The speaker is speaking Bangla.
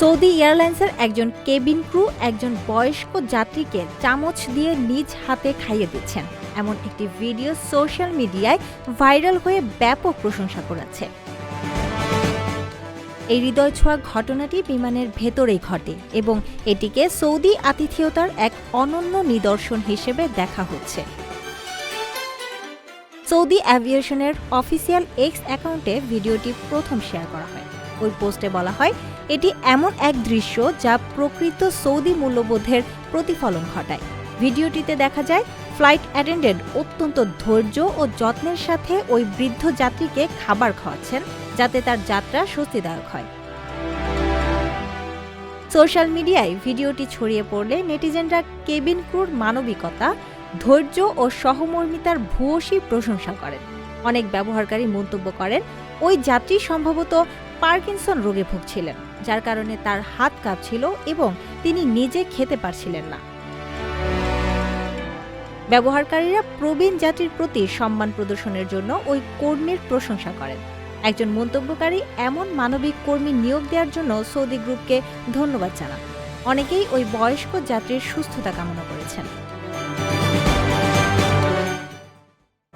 সৌদি এয়ারলাইন্সের একজন কেবিন ক্রু একজন বয়স্ক যাত্রীকে চামচ দিয়ে নিজ হাতে খাইয়ে দিচ্ছেন। এমন একটি ভিডিও সোশ্যাল মিডিয়ায় ভাইরাল হয়ে ব্যাপক প্রশংসা করেছে। এই হৃদয় ছোঁয়া ঘটনাটি বিমানের ভেতরেই ঘটে এবং এটিকে সৌদি আতিথেয়তার এক অনন্য নিদর্শন হিসেবে দেখা হচ্ছে। সৌদি অ্যাভিয়েশনের অফিসিয়াল এক্স অ্যাকাউন্টে ভিডিওটি প্রথম শেয়ার করা হয়। ওই পোস্টে বলা হয় এটি এমন এক দৃশ্য যা প্রকৃত সৌদি মূল্যবোধের প্রতিফলন ঘটায়। ভিডিওটিতে দেখা যায়, ফ্লাইট অ্যাটেন্ডেন্ট অত্যন্ত ধৈর্য ও যত্নের সাথে ওই বৃদ্ধ যাত্রীকে খাবার খাওয়াচ্ছেন যাতে তার যাত্রা স্বস্তিদায়ক হয়। সোশ্যাল মিডিয়ায় ভিডিওটি ছড়িয়ে পড়লে নেটিজেনরা কেবিন ক্রুর মানবিকতা, ধৈর্য ও সহমর্মিতার ভূয়সী প্রশংসা করেন। অনেক ব্যবহারকারী মন্তব্য করেন, ওই যাত্রী সম্ভবত পার্কিনসন রোগে ভুগছিলেন, যার কারণে তার হাত কাঁপছিল এবং তিনি নিজে খেতে পারছিলেন না। ব্যবহারকারীরা প্রবীণ জাতির প্রতি সম্মান প্রদর্শনের জন্য ওই কর্মীর প্রশংসা করেন। একজন মন্তব্যকারী এমন মানবিক কর্মী নিয়োগ দেওয়ার জন্য সৌদি গ্রুপকে ধন্যবাদ জানান। অনেকেই ওই বয়স্ক যাত্রীর সুস্থতা কামনা করেছেন।